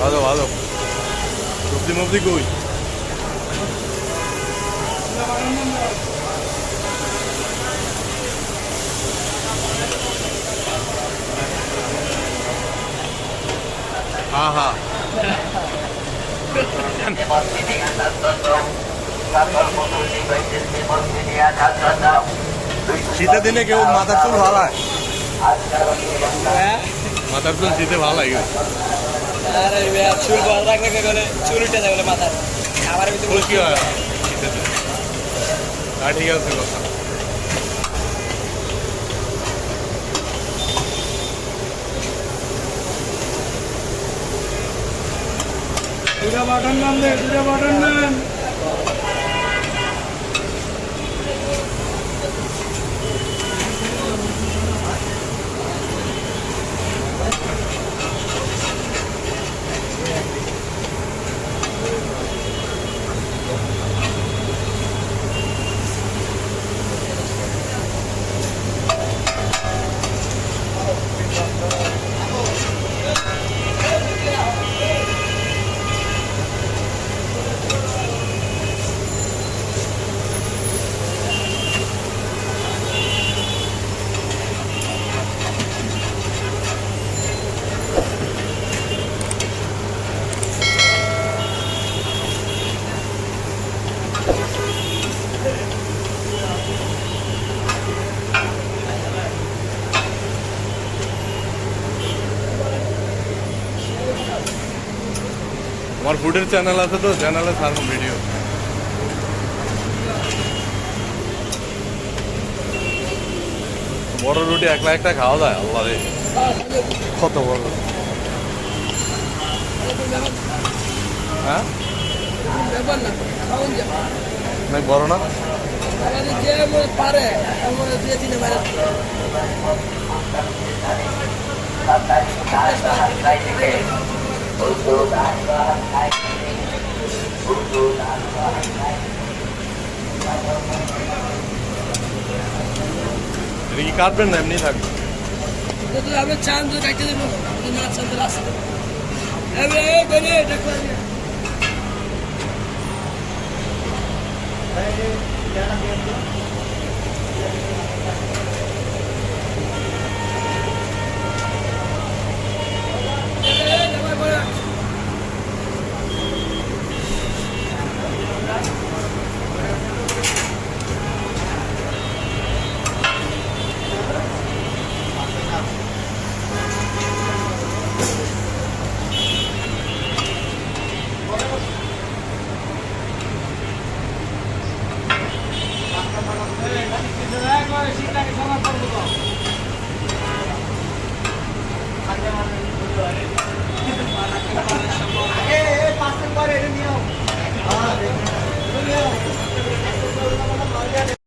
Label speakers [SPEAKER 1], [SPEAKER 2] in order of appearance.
[SPEAKER 1] ভালো ভালো। সবজি মবজি কই? হ্যাঁ হ্যাঁ শীতের দিনে কেউ মাথা চুল
[SPEAKER 2] হারায়।
[SPEAKER 1] মাথার চুল শীতে ভালো লাগে।
[SPEAKER 2] আরে চুল বড় রাখলে করে চুল উঠে যাবে মাথার আমার কিন্তু
[SPEAKER 1] কি হয়? ঠিক আছে কথা।
[SPEAKER 3] দুটা বাটন নাম দে দুটা বাটন নাম।
[SPEAKER 1] আমার ফুডের চ্যানেল আছে তো চ্যানেলে ছাড়বো ভিডিও বড় রুটি একলা একটা খাওয়া যায় আল্লাহ রে। কত বড় হ্যাঁ? বড় না?
[SPEAKER 2] পারে আমরা দিয়ে দিনে পারে
[SPEAKER 1] এটা কি কাটবেন না? এমনি থাকবে।
[SPEAKER 2] যদি আমি চান তো কাটতে দেবো। না চান তো রাস্তা। এবারে এই এটা করে দিও।
[SPEAKER 3] শীতটাকে